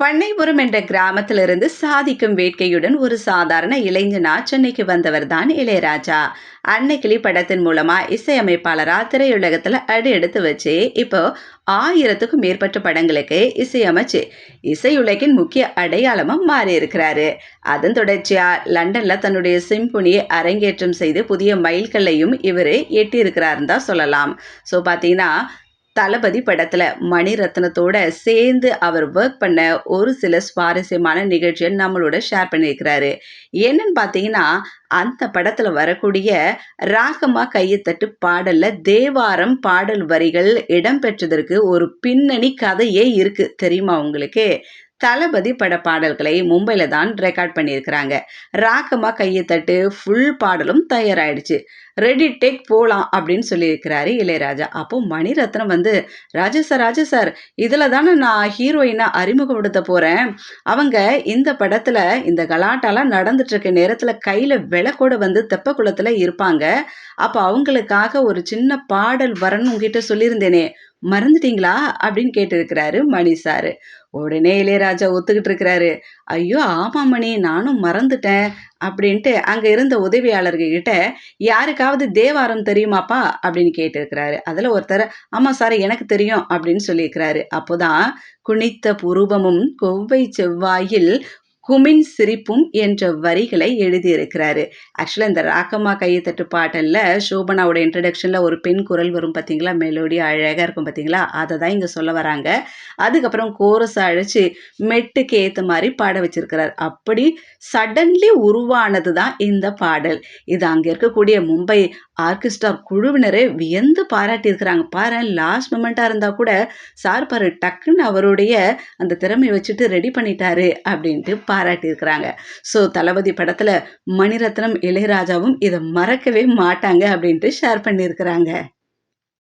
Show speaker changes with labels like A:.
A: பண்ணைபுரம் என்ற கிராமத்திலிருந்து சாதிக்கும் வேட்கையுடன் ஒரு சாதாரண இளைஞனா சென்னைக்கு வந்தவர் தான் இளையராஜா. அன்னைக்கிளி படத்தின் மூலமா இசையமைப்பாளரா திரையுலகத்துல அடி எடுத்து வச்சு இப்போ ஆயிரத்துக்கும் மேற்பட்ட படங்களுக்கு இசையமைச்சு இசையுலகின் முக்கிய அடையாளமா மாறி இருக்கிறாரு அதன் தொடர்ச்சியா லண்டன்ல தன்னுடைய சிம்பொனியை அரங்கேற்றம் செய்து புதிய மைல்கல்லையும் இவர் எட்டியிருக்கிறாருன்னு தான் சொல்லலாம். ஸோ பார்த்தீங்கன்னா தளபதி படத்துல மணிரத்னத்தோட சேர்ந்து அவர் ஒர்க் பண்ண ஒரு சில சுவாரஸ்யமான நிகழ்ச்சியை நம்மளோட ஷேர் பண்ணியிருக்கிறாரு. என்னன்னு பார்த்தீங்கன்னா அந்த படத்துல வரக்கூடிய ராகமா கையத்தட்டு பாடல்ல தேவாரம் பாடல் வரிகள் இடம்பெற்றதற்கு ஒரு பின்னணி கதையே இருக்கு. தெரியுமா உங்களுக்கு? தளபதி பட பாடல்களை மும்பையில் தான் ரெக்கார்ட் பண்ணியிருக்கிறாங்க. ராக்கமாக கையை தட்டு ஃபுல் பாடலும் தயாராகிடுச்சு ரெடி டேக் போகலாம் அப்படின்னு சொல்லியிருக்கிறாரு இளையராஜா. அப்போ மணிரத்னம் வந்து ராஜா சார் ராஜா சார் இதில் தானே நான் ஹீரோயினை அறிமுகப்படுத்த போகிறேன் அவங்க இந்த படத்தில் இந்த கலாட்டாலாம் நடந்துட்டுருக்க நேரத்தில் கையில் விளக்கோடு வந்து தெப்பக்குளத்தில் இருப்பாங்க. அப்போ அவங்களுக்காக ஒரு சின்ன பாடல் வரணும் உங்ககிட்ட சொல்லியிருந்தேனே. மறந்துட்டீங்களா? அப்படின்னு கேட்டிருக்கிறாரு மணி சார். உடனே இளையராஜா ஒத்துக்கிட்டு இருக்கிறாரு. ஐயோ ஆமா மணி நானும் மறந்துட்டேன் அப்படின்ட்டு அங்கே இருந்த உதவியாளர்கிட்ட யாருக்காவது தேவாரம் தெரியுமாப்பா? அப்படின்னு கேட்டிருக்கிறாரு. அதில் ஒருத்தர் ஆமாம் சார் எனக்கு தெரியும் அப்படின்னு சொல்லியிருக்கிறாரு. அப்போதான் குனித்த புருவமும் கொவ்வை செவ்வாயில் குமின் சிரிப்பும் என்ற வரிகளை எழுதியிருக்கிறாரு. ஆக்சுவலாக இந்த ராக்கம்மா கையத்தட்டு பாட்டலில் சோபனாவோட இன்ட்ரடக்ஷனில் ஒரு பெண் குரல் வரும் பார்த்தீங்களா மெலோடி அழகாக இருக்கும் பார்த்தீங்களா அதை தான் இங்கே சொல்ல வராங்க. அதுக்கப்புறம் கோரஸை அழைச்சி மெட்டுக்கு ஏற்ற மாதிரி பாட வச்சிருக்கிறார். அப்படி சடன்லி உருவானது தான் இந்த பாடல். இது அங்கே இருக்கக்கூடிய மும்பை ஆர்கெஸ்ட்ரா குழுவினரே வியந்து பாராட்டியிருக்கிறாங்க. பாரு லாஸ்ட் மூமெண்ட்டாக இருந்தால் கூட சார் பாரு டக்குன்னு அவருடைய அந்த திறமை வச்சுட்டு ரெடி பண்ணிட்டாரு அப்படின்ட்டு பாராட்டியிருக்கிறாங்க. ஸோ தளபதி படத்தில் மணிரத்னம் இளையராஜாவும் இதை மறக்கவே மாட்டாங்க அப்படின்ட்டு ஷேர் பண்ணியிருக்கிறாங்க.